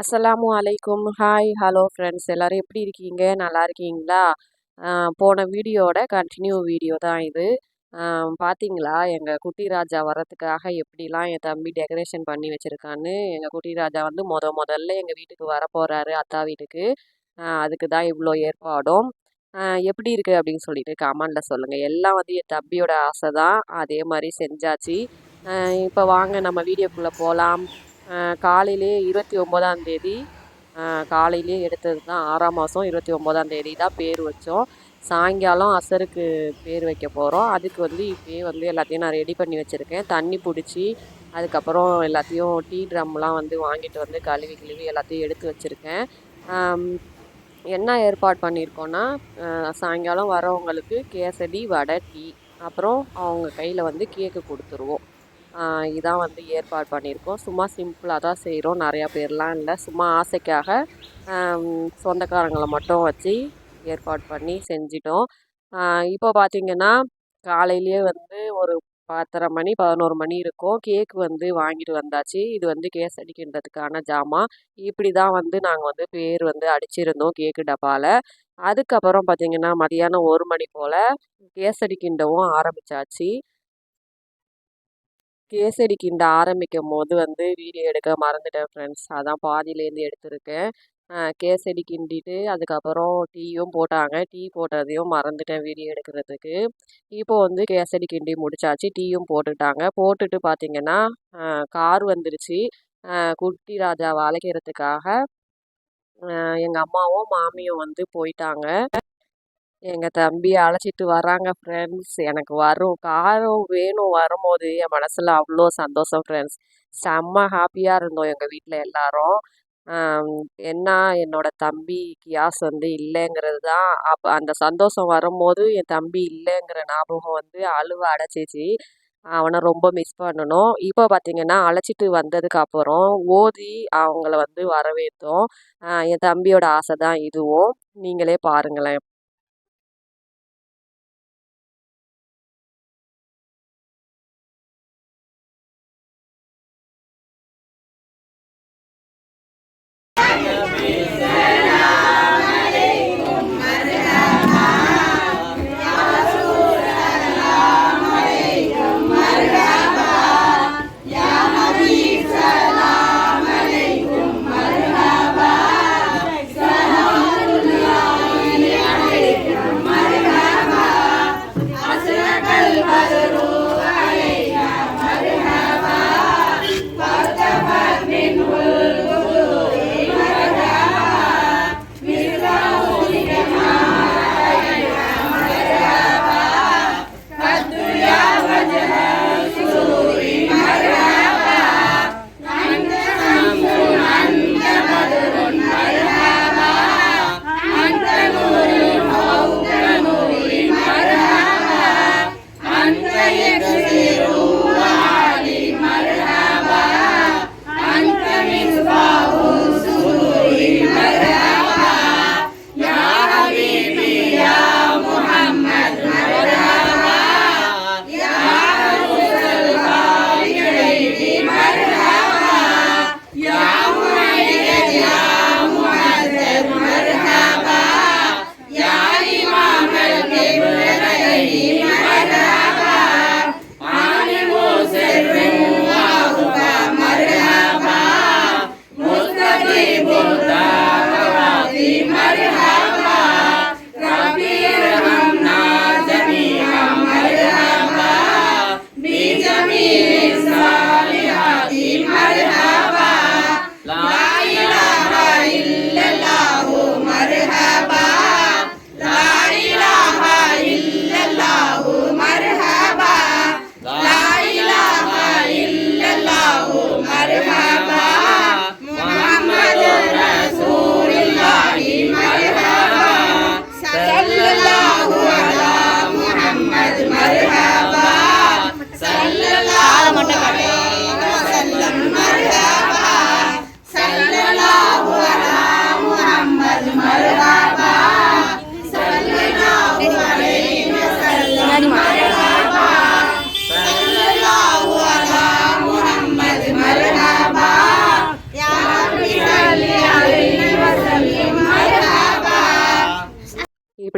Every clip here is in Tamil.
அஸ்ஸலாமு அலைக்கும். ஹாய் ஹலோ ஃப்ரெண்ட்ஸ் எல்லோரும் எப்படி இருக்கீங்க? நல்லா இருக்கீங்களா? போன வீடியோட கண்டினியூ வீடியோ தான் இது. பார்த்தீங்களா எங்கள் குட்டி ராஜா வரத்துக்காக எப்படிலாம் என் தம்பி டெக்கரேஷன் பண்ணி வச்சுருக்கான்னு. எங்கள் குட்டி ராஜா வந்து முத முதல்ல எங்கள் வீட்டுக்கு வர போகிறாரு அத்தா வீட்டுக்கு. அதுக்கு தான் இவ்வளோ ஏற்பாடும். எப்படி இருக்குது அப்படின்னு சொல்லிட்டு கமெண்டில் சொல்லுங்கள் எல்லாம் வந்து என் தம்பியோட ஆசை தான். அதே மாதிரி செஞ்சாச்சு. இப்போ வாங்க நம்ம வீடியோக்குள்ளே போகலாம் காலையிலே இருபத்தி ஒம்போதாம் தேதி காலையிலே எடுத்தது தான் ஆறாம் மாதம் இருபத்தி ஒம்போதாம் தேதி தான் பேர் வச்சோம். சாயங்காலம் அசருக்கு பேர் வைக்க போகிறோம் அதுக்கு வந்து இப்போயே வந்து எல்லாத்தையும் நான் ரெடி பண்ணி வச்சுருக்கேன். தண்ணி பிடிச்சி அதுக்கப்புறம் எல்லாத்தையும் டீ ட்ரம்லாம் வந்து வாங்கிட்டு வந்து கழுவி கழுவி எல்லாத்தையும் எடுத்து வச்சுருக்கேன். என்ன ஏற்பாடு பண்ணியிருக்கோன்னா சாயங்காலம் வரவங்களுக்கு கேசரி வடை டீ அப்புறம் அவங்க கையில் வந்து கேக்கு கொடுத்துருவோம். இதான் வந்து ஏற்பாடு பண்ணியிருக்கோம். சும்மா சிம்பிளாக தான் செய்கிறோம் நிறையா பேர்லாம் இல்லை. சும்மா ஆசைக்காக சொந்தக்காரங்களை மட்டும் வச்சு ஏற்பாடு பண்ணி செஞ்சிட்டோம். இப்போ பார்த்திங்கன்னா காலையிலேயே வந்து ஒரு பத்தரை மணி பதினோரு மணி இருக்கும். கேக்கு வந்து வாங்கிட்டு வந்தாச்சு. இது வந்து கேஸ் அடிக்கின்றதுக்கான ஜாமான். இப்படி தான் வந்து நாங்கள் வந்து பேர் வந்து அடிச்சிருந்தோம் கேக்கு டப்பாவில் அதுக்கப்புறம் பார்த்திங்கன்னா மதியானம் ஒரு மணி போல் கேசரி கிண்டவும் ஆரம்பித்தாச்சு கேசரி கிண்ட ஆரம்பிக்கும் போது வந்து வீடியோ எடுக்க மறந்துட்டேன் ஃப்ரெண்ட்ஸ் அதான் பாதியிலேருந்து எடுத்திருக்கேன். கேசரி கிண்டிட்டு அதுக்கப்புறம் டீயும் போட்டாங்க. டீ போட்டதையும் மறந்துட்டேன் வீடியோ எடுக்கிறதுக்கு. இப்போ வந்து கேசரி கிண்டி முடிச்சாச்சு. டீயும் போட்டுட்டாங்க. போட்டுட்டு பார்த்திங்கன்னா கார் வந்துருச்சு. குட்டி ராஜா வளைக்கிறதுக்காக எங்கள் அம்மாவும் மாமியும் வந்து போயிட்டாங்க. எங்கள் தம்பி அழைச்சிட்டு வராங்க ஃப்ரெண்ட்ஸ் எனக்கு வரும் காரம் வேணும் வரும்போது. என் மனசில் அவ்வளோ சந்தோஷம் ஃப்ரெண்ட்ஸ் செம்ம ஹாப்பியாக இருந்தோம் எங்கள் வீட்டில் எல்லாரும். என்ன என்னோட தம்பி கியாஸ் வந்து இல்லைங்கிறது தான். அப்போ அந்த சந்தோஷம் வரும்போது என் தம்பி இல்லைங்கிற ஞாபகம் வந்து அழுவ அடைச்சிச்சு. அவனை ரொம்ப மிஸ் பண்ணணும். இப்போ பார்த்தீங்கன்னா அழைச்சிட்டு வந்ததுக்கு அப்புறம் ஓதி அவங்கள வந்து வரவேற்றோம். என் தம்பியோட ஆசை தான் இதுவும். நீங்களே பாருங்களேன்.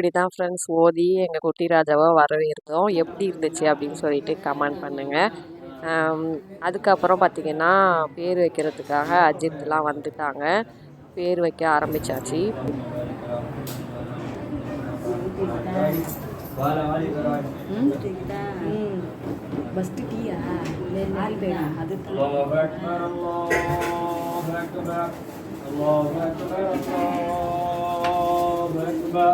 இப்படி தான் ஃப்ரெண்ட்ஸ் ஓதி எங்கள் குட்டி ராஜாவை வரவேற்றோம் எப்படி இருந்துச்சு அப்படின்னு சொல்லிட்டு கமெண்ட் பண்ணுங்கள் அதுக்கப்புறம் பார்த்திங்கன்னா பேர் வைக்கிறதுக்காக அஜித்லாம் வந்துட்டாங்க பேர் வைக்க ஆரம்பிச்சாச்சு ஃபஸ்ட்டு டீயா ஆள் வேணும் அது الله أكبر الله أكبر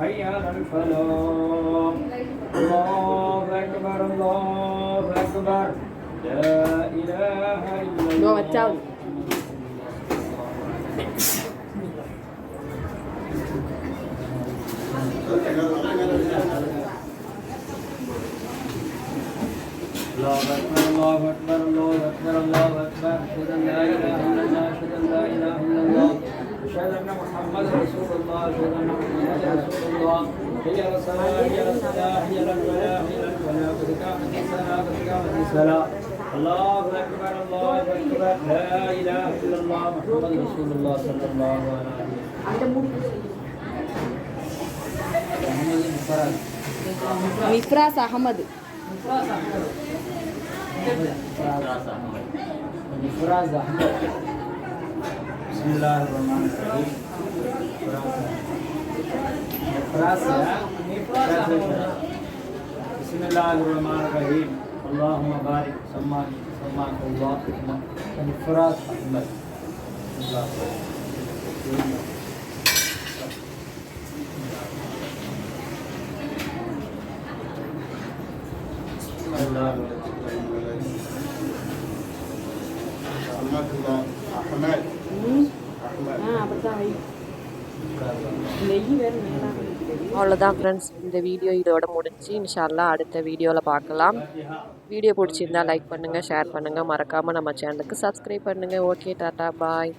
حي على الفلاح الله أكبر الله أكبر لا إله إلا الله الله أكبر الله أكبر الله أكبر الله أكبر أشهد أن لا رسول الله رسول الله هي الصلاة هي الله أكبر الله أكبر الله محمد رسول صلى الله عليه وسلم مفراس أحمد مفراس أحمد بسم الله الرحمن الرحيم بسم الله الرحمن الرحيم اللهم بارك سمعني سمعك الله الفراس أحمد الله الله أحمد أحمد أحمد அவ்வளோதான் ஃப்ரெண்ட்ஸ் இந்த வீடியோ இதோட முடிஞ்சு இன்ஷால்லா அடுத்த வீடியோவில் பார்க்கலாம். வீடியோ பிடிச்சிருந்தா லைக் பண்ணுங்கள் ஷேர் பண்ணுங்கள் மறக்காமல் நம்ம சேனலுக்கு சப்ஸ்கிரைப் பண்ணுங்கள் ஓகே டாட்டா பாய்